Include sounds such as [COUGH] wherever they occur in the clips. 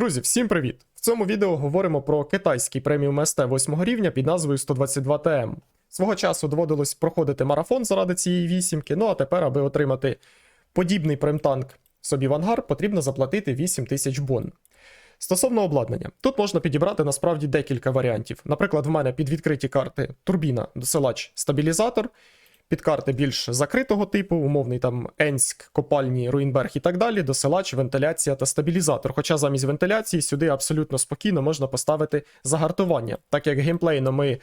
Друзі, всім привіт! В цьому відео говоримо про китайський преміум СТ 8 рівня під назвою 122 ТМ. Свого часу доводилось проходити марафон заради цієї вісімки, ну а тепер, аби отримати подібний премтанк собі в ангар, потрібно заплатити 8 тисяч бон. Стосовно обладнання, тут можна підібрати насправді декілька варіантів. Наприклад, в мене під відкриті карти турбіна, досилач, стабілізатор, під карти більш закритого типу, умовний там Енськ, Копальні, Руїнберг і так далі, досилач, вентиляція та стабілізатор. Хоча замість вентиляції сюди абсолютно спокійно можна поставити загартування, так як геймплейно ми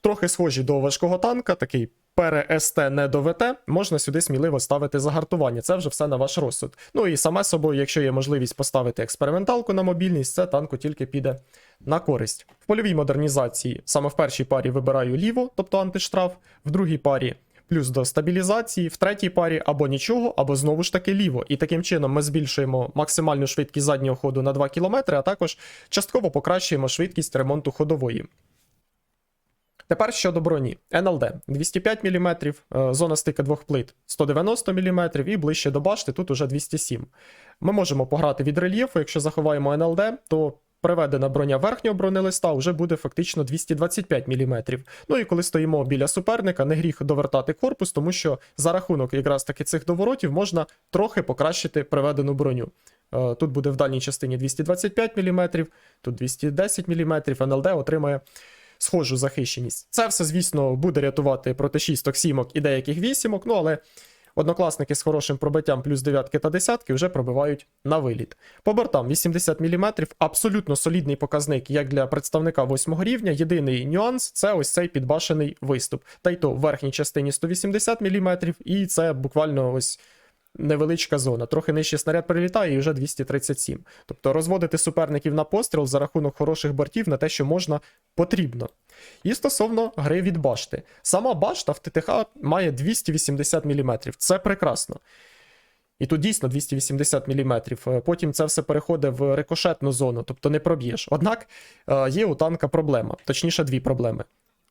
трохи схожі до важкого танка, такий пере СТ не до ВТ, можна сюди сміливо ставити загартування. Це вже все на ваш розсуд. Ну і саме собою, якщо є можливість поставити експерименталку на мобільність, це танку тільки піде на користь. В польовій модернізації саме в першій парі вибираю ліво, тобто антиштраф, в другій парі. Плюс до стабілізації, в третій парі або нічого, або знову ж таки ліво. І таким чином ми збільшуємо максимальну швидкість заднього ходу на 2 км, а також частково покращуємо швидкість ремонту ходової. Тепер щодо броні. НЛД 205 мм, зона стика двох плит 190 мм і ближче до башти тут уже 207 Ми можемо пограти від рельєфу, якщо заховаємо НЛД, то приведена броня верхнього бронелиста вже буде фактично 225 мм. Ну і коли стоїмо біля суперника, не гріх довертати корпус, тому що за рахунок якраз таки цих доворотів можна трохи покращити приведену броню. Е, Тут буде в дальній частині 225 мм, тут 210 мм, НЛД отримає схожу захищеність. Це все, звісно, буде рятувати проти шісток, сімок і деяких вісімок, ну але однокласники з хорошим пробиттям плюс дев'ятки та десятки вже пробивають на виліт. По бортам 80 мм, абсолютно солідний показник, як для представника восьмого рівня. Єдиний нюанс це ось цей підбашений виступ. Та й то в верхній частині 180 мм, і це буквально ось. Невеличка зона, трохи нижче снаряд прилітає і вже 237. Тобто розводити суперників на постріл за рахунок хороших бортів на те, що можна, потрібно. І стосовно гри від башти. Сама башта в ТТХ має 280 мм. Це прекрасно. І тут дійсно 280 мм. Потім це все переходить в рикошетну зону, тобто не проб'єш. Однак е, є у танка проблема, точніше, дві проблеми.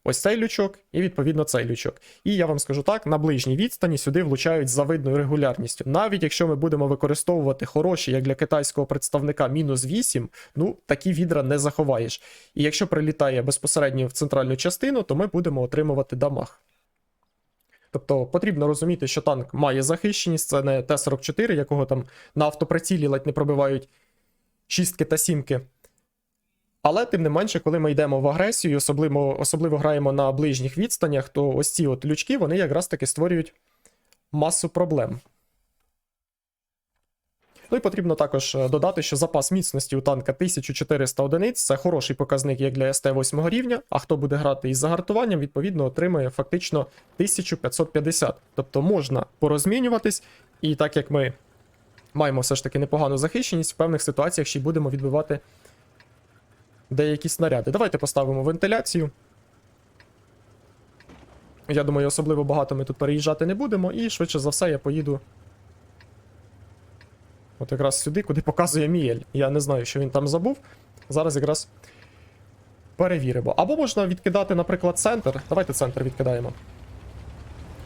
Ось цей лючок і відповідно цей лючок. І я вам скажу так: на ближній відстані сюди влучають з завидною регулярністю. Навіть якщо ми будемо використовувати хороші, як для китайського представника, мінус 8, ну такі відра не заховаєш. І якщо прилітає безпосередньо в центральну частину, то ми будемо отримувати дамаг. Тобто потрібно розуміти, що танк має захищеність, це не Т-44, якого там на автоприцілі ледь не пробивають шістки та сімки. Але тим не менше, коли ми йдемо в агресію, особливо особливо граємо на ближніх відстанях, то ось ці от лючки вони якраз таки створюють масу проблем. Ну і потрібно також е, додати, що запас міцності у танка 1400 одиниць це хороший показник як для СТ-8 рівня, а хто буде грати із загартуванням, відповідно отримає фактично 1550. Тобто можна порозмінюватись, і так як ми маємо все ж таки непогану захищеність, в певних ситуаціях ще й будемо відбивати деякі снаряди. Давайте поставимо вентиляцію. Я думаю, особливо багато ми тут переїжджати не будемо, і швидше за все я поїду. От якраз сюди, куди показує Міель. Я не знаю, що він там забув. Зараз якраз перевіримо. Або можна відкидати, наприклад, центр. Давайте центр відкидаємо.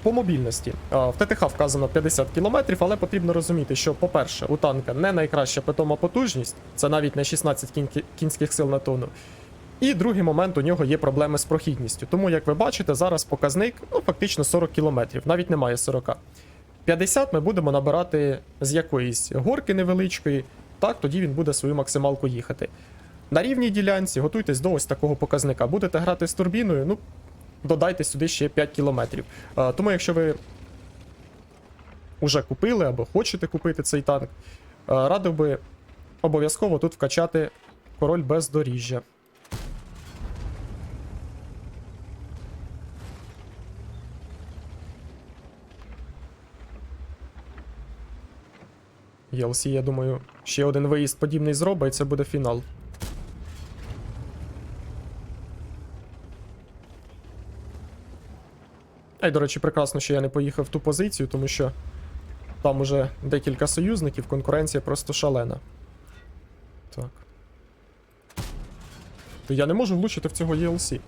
По мобільності. В ТТХ вказано 50 км, але потрібно розуміти, що, по-перше, у танка не найкраща питома потужність, це навіть не 16 кінь- кінських сил на тонну. І другий момент у нього є проблеми з прохідністю. Тому, як ви бачите, зараз показник ну, фактично 40 км, навіть немає 40. 50 ми будемо набирати з якоїсь горки невеличкої, так тоді він буде свою максималку їхати. На рівній ділянці готуйтесь до ось такого показника. Будете грати з турбіною, ну, додайте сюди ще 5 кілометрів. А, Тому, якщо ви вже купили або хочете купити цей танк, а, радив би обов'язково тут вкачати король бездоріжжя. ELC, я думаю, ще один виїзд подібний зробить, і це буде фінал. А й, до речі, прекрасно, що я не поїхав в ту позицію, тому що там уже декілька союзників, конкуренція просто шалена. Так. То я не можу влучити в цього ELC.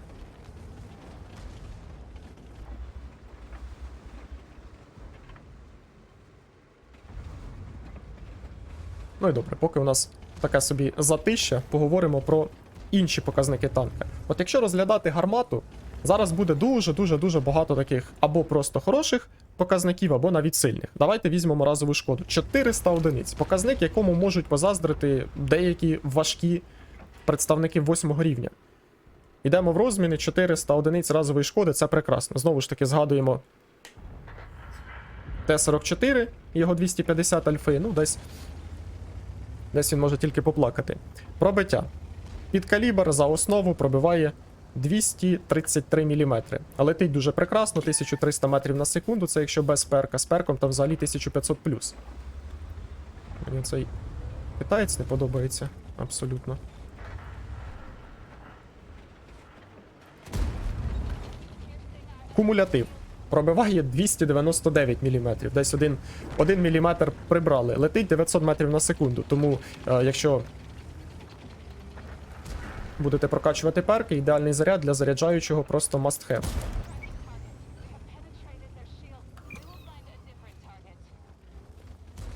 Ну і добре, поки у нас таке собі затища, поговоримо про інші показники танка. От якщо розглядати гармату, зараз буде дуже-дуже дуже багато таких або просто хороших показників, або навіть сильних. Давайте візьмемо разову шкоду. 400 одиниць. Показник, якому можуть позаздрити деякі важкі представники 8 рівня. Йдемо в розміни 400 одиниць разової шкоди, це прекрасно. Знову ж таки, згадуємо Т-44, його 250 альфи, ну десь. Десь він може тільки поплакати. Пробиття. Під калібр за основу пробиває 233 мм. Летить дуже прекрасно, 1300 метрів на секунду, це якщо без перка. З перком там взагалі 1500 Мені цей китаєць не подобається абсолютно. Кумулятив. Пробиває 299 мм. Десь 1, 1 мм прибрали. Летить 900 метрів на секунду. Тому, е, якщо будете прокачувати перки, ідеальний заряд для заряджаючого просто must have.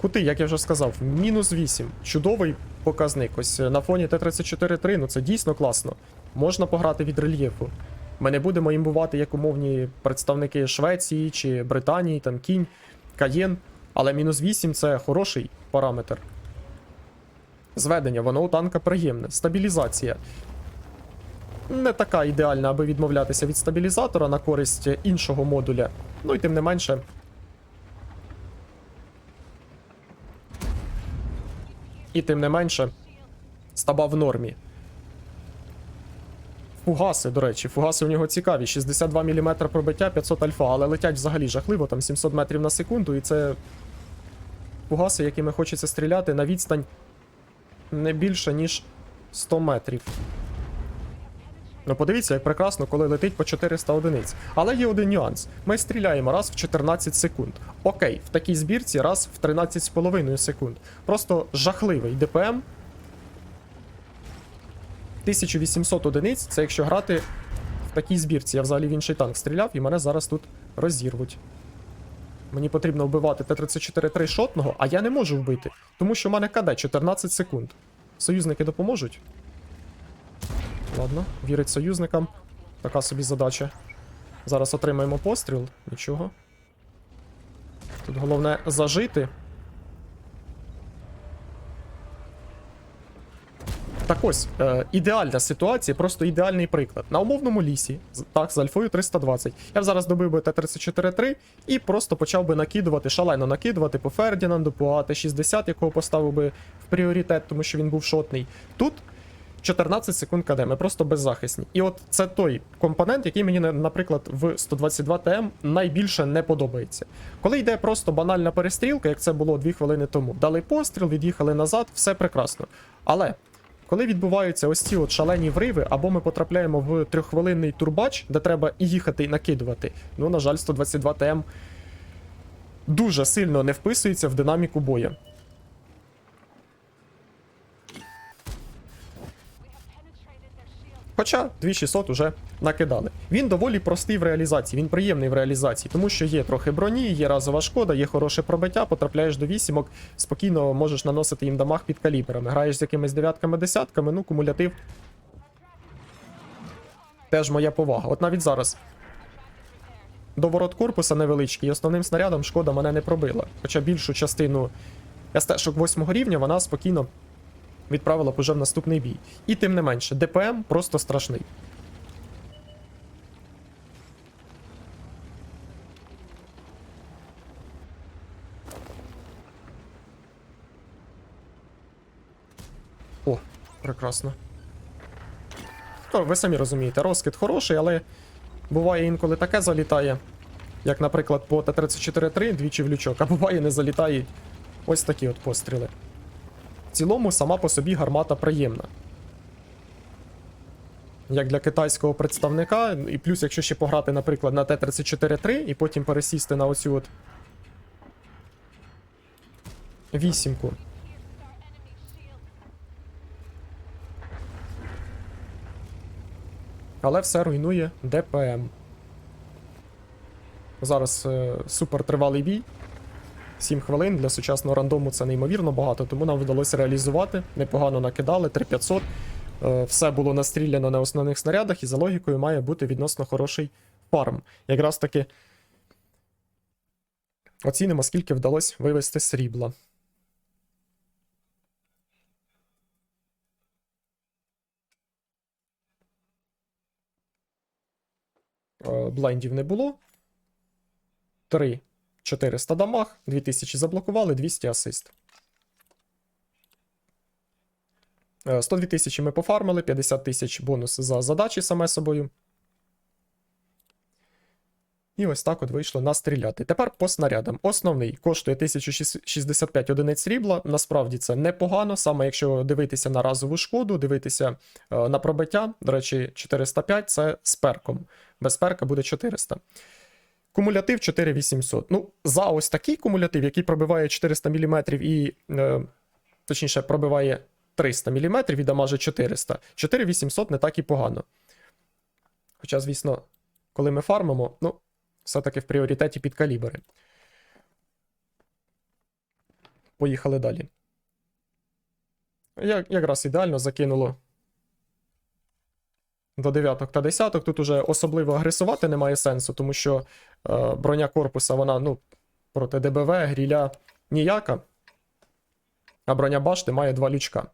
Кути, як я вже сказав, мінус 8. Чудовий показник. Ось е, на фоні Т-34-3, ну це дійсно класно. Можна пограти від рельєфу. Ми не будемо імбувати як умовні представники Швеції чи Британії, там кінь, Каєн. Але мінус 8 це хороший параметр. Зведення, воно у танка приємне. Стабілізація. Не така ідеальна, аби відмовлятися від стабілізатора на користь іншого модуля. Ну і тим не менше. І тим не менше, стаба в нормі. Фугаси, до речі, фугаси у нього цікаві. 62 мм пробиття, 500 альфа, але летять взагалі жахливо, там 700 метрів на секунду, і це фугаси, якими хочеться стріляти на відстань не більше, ніж 100 метрів. Ну, подивіться, як прекрасно, коли летить по 400 одиниць. Але є один нюанс: ми стріляємо раз в 14 секунд. Окей, в такій збірці раз в 13,5 секунд. Просто жахливий ДПМ. 1800 одиниць це якщо грати в такій збірці. Я взагалі в інший танк стріляв і мене зараз тут розірвуть. Мені потрібно вбивати Т-34-3 шотного, а я не можу вбити, тому що в мене КД 14 секунд. Союзники допоможуть. Ладно, вірить союзникам. Така собі задача. Зараз отримаємо постріл. Нічого. Тут головне зажити. Так ось, е, ідеальна ситуація, просто ідеальний приклад. На умовному лісі, так, з альфою 320. Я б зараз добив би Т-34-3 і просто почав би накидувати, шалено накидувати по Фердінанду, по АТ-60, якого поставив би в пріоритет, тому що він був шотний. Тут 14 секунд КД, ми просто беззахисні. І от це той компонент, який мені, наприклад, в 122 ТМ найбільше не подобається. Коли йде просто банальна перестрілка, як це було 2 хвилини тому, дали постріл, від'їхали назад, все прекрасно. Але коли відбуваються ось ці от шалені вриви, або ми потрапляємо в трьоххвилинний турбач, де треба і їхати, і накидувати, ну, на жаль, 122 ТМ дуже сильно не вписується в динаміку бою. Хоча 2600 уже накидали. Він доволі простий в реалізації, він приємний в реалізації, тому що є трохи броні, є разова шкода, є хороше пробиття, потрапляєш до вісімок, спокійно можеш наносити їм дамаг під калібрами. Граєш з якимись дев'ятками-десятками, ну кумулятив. Теж моя повага. От навіть зараз. Доворот корпуса невеличкий, і основним снарядом шкода мене не пробила. Хоча більшу частину СТ-шок 8 рівня вона спокійно відправила б в наступний бій. І тим не менше, ДПМ просто страшний. О, прекрасно. То, ви самі розумієте, розкид хороший, але буває інколи таке залітає, як, наприклад, по Т-34-3 двічі в лючок, а буває не залітають ось такі от постріли. В цілому сама по собі гармата приємна. Як для китайського представника, і плюс, якщо ще пограти, наприклад, на Т-34-3 і потім пересісти на оцю от вісімку. Але все руйнує ДПМ. Зараз е, супер тривалий бій. 7 хвилин для сучасного рандому це неймовірно багато, тому нам вдалося реалізувати. Непогано накидали, 3500. Е, Все було настріляно на основних снарядах, і за логікою має бути відносно хороший фарм. Якраз таки оцінимо, скільки вдалося вивести срібла. Е, Блендів не було. 3 400 дамаг, 2000 заблокували, 200 асист. Е, 102 тисячі ми пофармили, 50 тисяч бонус за задачі саме собою. І ось так от вийшло настріляти. Тепер по снарядам. Основний коштує 1065 одиниць срібла. Насправді це непогано, саме якщо дивитися на разову шкоду, дивитися е, на пробиття. До речі, 405 це з перком. Без перка буде 400. Кумулятив 4800. Ну, за ось такий кумулятив, який пробиває 400 мм і, е, точніше, пробиває 300 мм і дамаже 400. 4800 не так і погано. Хоча, звісно, коли ми фармимо, ну, все-таки в пріоритеті під калібри. Поїхали далі. Я, якраз ідеально закинуло до дев'яток та десяток. Тут уже особливо агресувати немає сенсу, тому що е, броня корпуса, вона, ну, проти ДБВ, гріля ніяка. А броня башти має два лючка.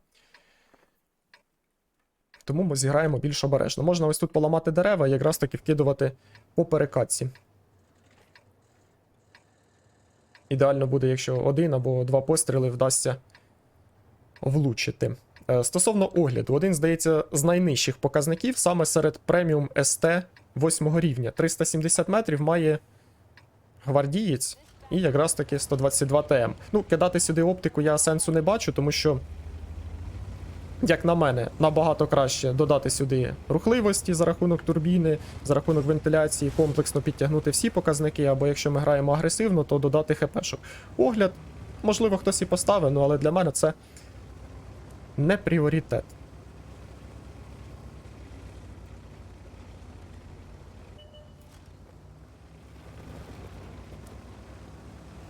Тому ми зіграємо більш обережно. Можна ось тут поламати дерева і якраз таки вкидувати по перекатці. Ідеально буде, якщо один або два постріли вдасться влучити. Е, Стосовно огляду, один, здається, з найнижчих показників саме серед преміум СТ 8 рівня. 370 метрів має гвардієць і якраз таки 122 ТМ. Ну, кидати сюди оптику я сенсу не бачу, тому що, як на мене, набагато краще додати сюди рухливості за рахунок турбіни, за рахунок вентиляції, комплексно підтягнути всі показники, або якщо ми граємо агресивно, то додати ХПшок. Огляд, можливо, хтось і поставив, ну але для мене це не пріоритет.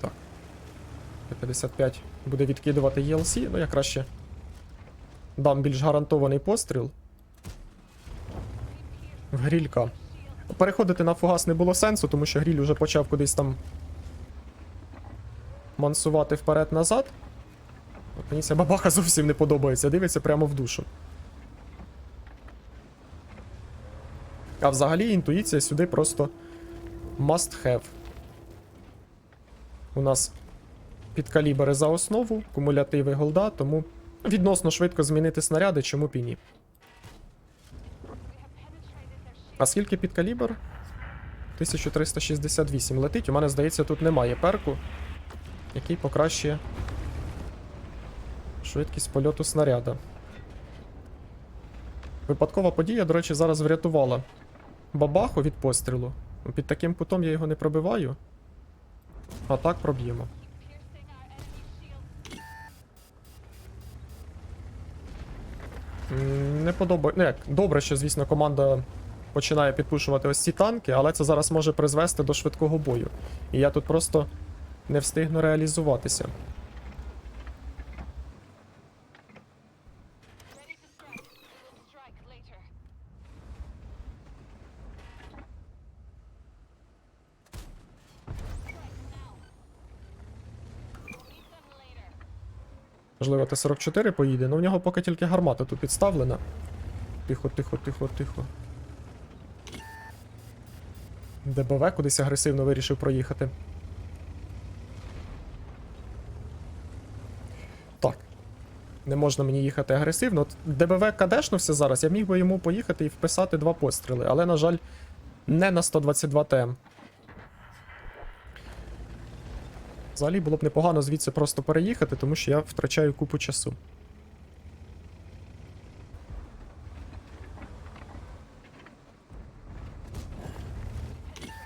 Так. Т-55 буде відкидувати ELC, ну я краще дам більш гарантований постріл. В грілька. Переходити на фугас не було сенсу, тому що гріль уже почав кудись там мансувати вперед-назад. От Мені ця бабаха зовсім не подобається, дивиться прямо в душу. А взагалі інтуїція сюди просто must have. У нас підкалібери за основу, кумулятиви голда, тому відносно швидко змінити снаряди, чому б і ні. А скільки підкалібр? 1368 летить. У мене, здається, тут немає перку, який покращує швидкість польоту снаряда. Випадкова подія, до речі, зараз врятувала бабаху від пострілу. Під таким кутом я його не пробиваю. А так проб'ємо. Не подобається. Ну добре, що, звісно, команда починає підпушувати ось ці танки, але це зараз може призвести до швидкого бою. І я тут просто не встигну реалізуватися. Можливо, Т-44 поїде, але в нього поки тільки гармата тут підставлена. Тихо, тихо, тихо, тихо. ДБВ кудись агресивно вирішив проїхати. Так. Не можна мені їхати агресивно. ДБВ кадешнувся зараз, я міг би йому поїхати і вписати два постріли, але, на жаль, не на 122 ТМ. Взагалі було б непогано звідси просто переїхати, тому що я втрачаю купу часу.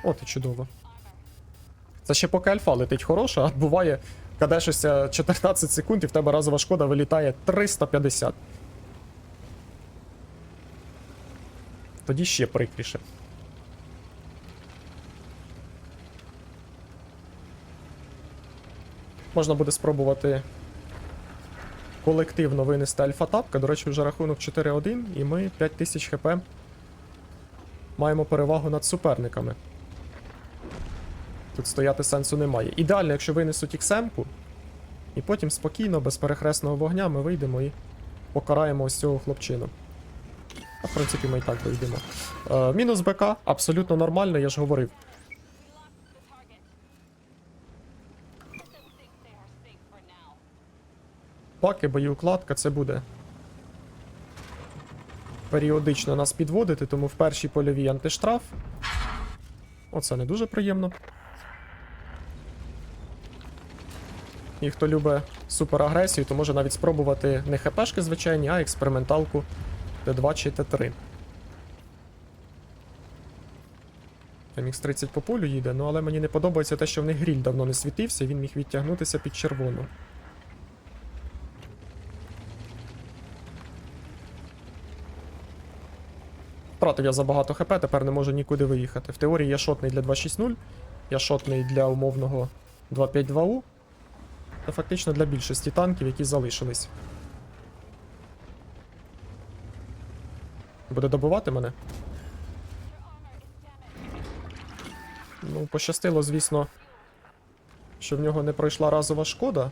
От і чудово. Це ще поки альфа летить хороша, а буває, кадешишся 14 секунд і в тебе разова шкода вилітає 350. Тоді ще прикріше. Можна буде спробувати колективно винести альфа-тапка. До речі, вже рахунок 4-1, і ми 5000 хп маємо перевагу над суперниками. Тут стояти сенсу немає. Ідеально, якщо винесуть XM-ку, і потім спокійно, без перехресного вогня, ми вийдемо і покараємо ось цього хлопчину. А в принципі, ми і так вийдемо. Е, мінус БК, абсолютно нормально, я ж говорив. Паки, боєукладка, це буде періодично нас підводити, тому в першій польовій антиштраф. Оце не дуже приємно. І хто любить суперагресію, то може навіть спробувати не хпшки звичайні, а експерименталку Т2 чи Т3. MX-30 по полю їде, ну але мені не подобається те, що в них гріль давно не світився, він міг відтягнутися під червону. Втратив я забагато хп, тепер не можу нікуди виїхати. В теорії я шотний для 2.6.0, я шотний для умовного 2.5.2У. Та фактично для більшості танків, які залишились. Буде добивати мене? Ну, пощастило, звісно, що в нього не пройшла разова шкода.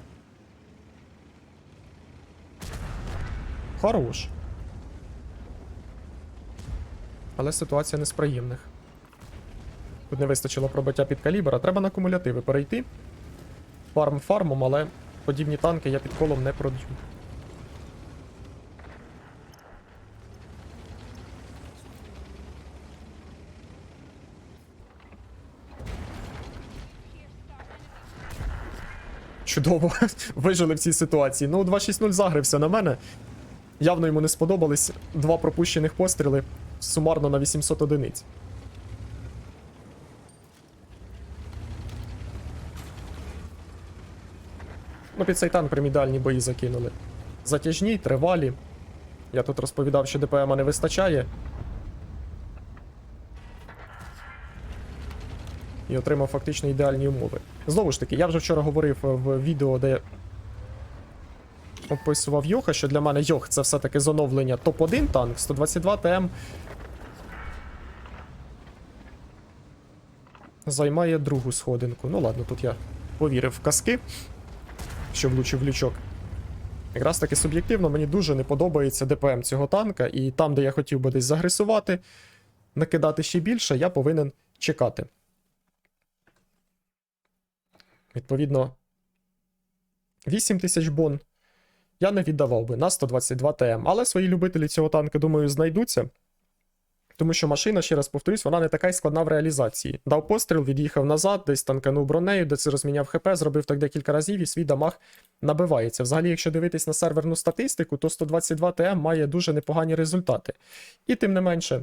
Хорош. Але ситуація не з приємних. Тут не вистачило пробиття під калібра. Треба на кумулятиви перейти. Фарм фармом, але подібні танки я під колом не продаю. Чудово, [LAUGHS] вижили в цій ситуації. Ну, 2.6.0 загрився на мене. Явно йому не сподобались два пропущених постріли сумарно на 800 одиниць. Ну, під цей танк прям ідеальні бої закинули. Затяжні, тривалі. Я тут розповідав, що ДПМа не вистачає. І отримав фактично ідеальні умови. Знову ж таки, я вже вчора говорив в відео, де описував Йоха, що для мене Йох це все-таки з оновлення топ-1 танк, 122 ТМ. Займає другу сходинку. Ну ладно, тут я повірив в казки, що влучив лючок. Якраз таки суб'єктивно мені дуже не подобається ДПМ цього танка, і там, де я хотів би десь загресувати, накидати ще більше, я повинен чекати. Відповідно, 8 тисяч бон я не віддавав би на 122 ТМ. Але свої любителі цього танка, думаю, знайдуться. Тому що машина, ще раз повторюсь, вона не така й складна в реалізації. Дав постріл, від'їхав назад, десь танканув бронею, де це розміняв ХП, зробив так декілька разів і свій дамаг набивається. Взагалі, якщо дивитись на серверну статистику, то 122 ТМ має дуже непогані результати. І тим не менше.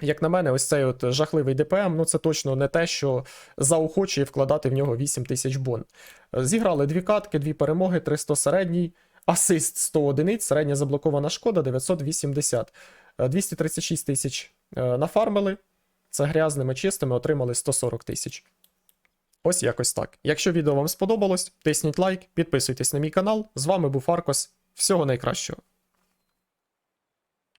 Як на мене, ось цей от жахливий ДПМ, ну це точно не те, що заохочує вкладати в нього 8 тисяч бон. Зіграли дві катки, дві перемоги, 300 середній, асист 100 одиниць, середня заблокована шкода 980. Е, 236 тисяч е, нафармили. Це грязними чистими отримали 140 тисяч. Ось якось так. Якщо відео вам сподобалось, тисніть лайк, підписуйтесь на мій канал. З вами був Аркос. Всього найкращого.